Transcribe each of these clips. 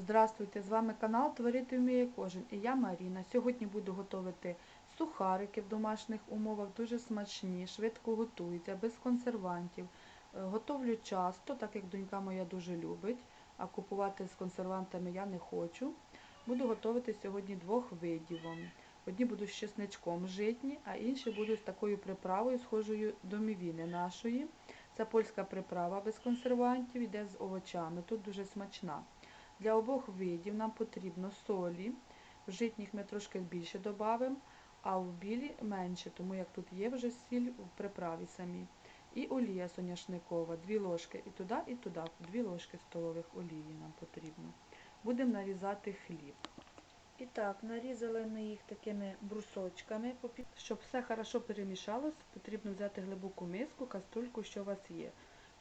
Здравствуйте, з вами канал Творити вміє кожен і я Маріна. Сьогодні буду готувати сухарики в домашніх умовах, дуже смачні, швидко готуються, без консервантів. Е, Готовлю часто, так як донька моя дуже любить, а купувати з консервантами я не хочу. Буду готувати сьогодні двох видів. Одні будуть з чесничком житні, а інші будуть з такою приправою, схожою до мівіни нашої. Це польська приправа без консервантів, йде з овочами. Тут дуже смачна. Для обох видів нам потрібно солі. В житніх ми трошки більше додамо, а в білі менше, тому як тут є вже сіль в приправі самі. І олія соняшникова, 2 ложки і туди, і туди, 2 ложки столових олії нам потрібно. Будемо нарізати хліб. І так, нарізали ми їх такими брусочками. Щоб все хорошо перемішалось, потрібно взяти глибоку миску, каструльку, що у вас є.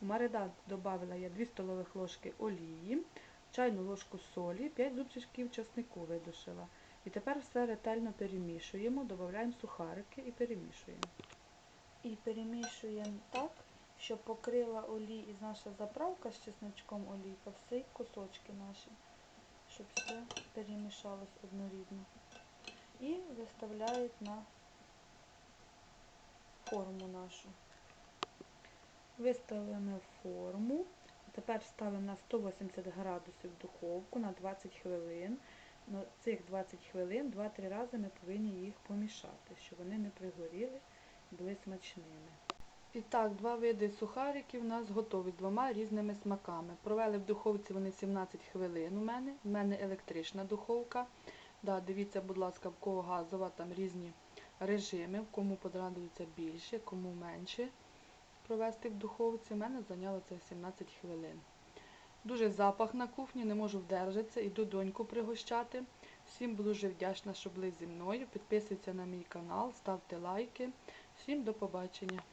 В маринад додала я 2 столових ложки олії, чайну ложку солі, 5 зубчиків часнику видушила. І тепер все ретельно перемішуємо, додаємо сухарики і перемішуємо. І перемішуємо так, щоб покрила олій і наша заправка з чесночком олійка, всі кусочки наші, щоб все перемішалось однорідно. І виставляють на форму нашу. Виставили форму. Тепер ставимо на 180 градусів духовку на 20 хвилин. На цих 20 хвилин 2-3 рази ми повинні їх помішати, щоб вони не пригоріли, були смачними. І так, два види сухариків у нас готові двома різними смаками. Провели в духовці вони 17 хвилин у мене. У мене електрична духовка. Да, дивіться, будь ласка, в кого газова, там різні режими, кому подрадується більше, кому менше провести в духовці. Мене зайняло це 17 хвилин. Дуже запах на кухні, не можу вдержатися, іду доньку пригощати. Всім дуже вдячна, що були зі мною. Підписуйтесь на мій канал, ставте лайки. Всім до побачення.